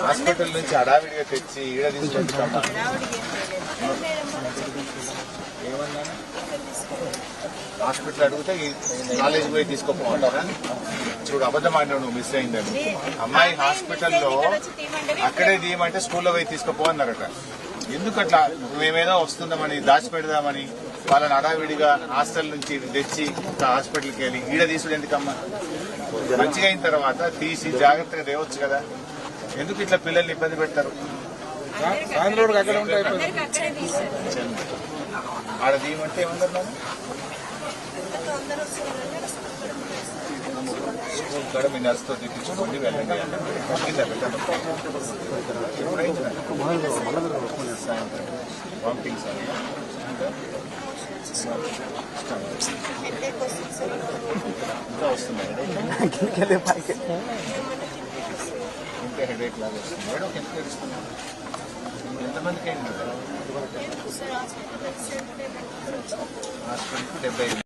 Hospital నుంచి హడావిడిగా తెచ్చి ఈడ తీసుకుంటామా హాస్పిటల్ అడిగితే కాలేజ్ పోయి తీసుకోపోమంటారా? చూడు అబద్ధం ఆడినావు నువ్వు మిస్ అయిందని. అమ్మాయి హాస్పిటల్లో అక్కడే తీయమంటే స్కూల్లో పోయి తీసుకోపో అన్నారట. ఎందుకు అట్లా మేమేదో వస్తుందామని దాచిపెడదామని? వాళ్ళని హడావిడిగా హాస్టల్ నుంచి తెచ్చి హాస్పిటల్కి వెళ్ళి ఈడ తీసుడు ఎందుకమ్మా? మంచిగా అయిన తర్వాత తీసి జాగ్రత్తగా తేవచ్చు కదా. ఎందుకు ఇట్లా పిల్లల్ని ఇబ్బంది పెడతారు? ఆడ తీయమంటే ఏమన్నారు కాడ మీ నర్సుతో తెప్పించుకోండి వెళ్ళండి? సాయంత్రం. వామిటింగ్ సార్ ఇంకా వస్తుంది ఇంకా హెడేక్ లాగా వస్తుంది. మేడం ఎంత తెలుస్తుంది? ఎంతమందికి అయింది? హాస్పిటల్కి డెబ్బై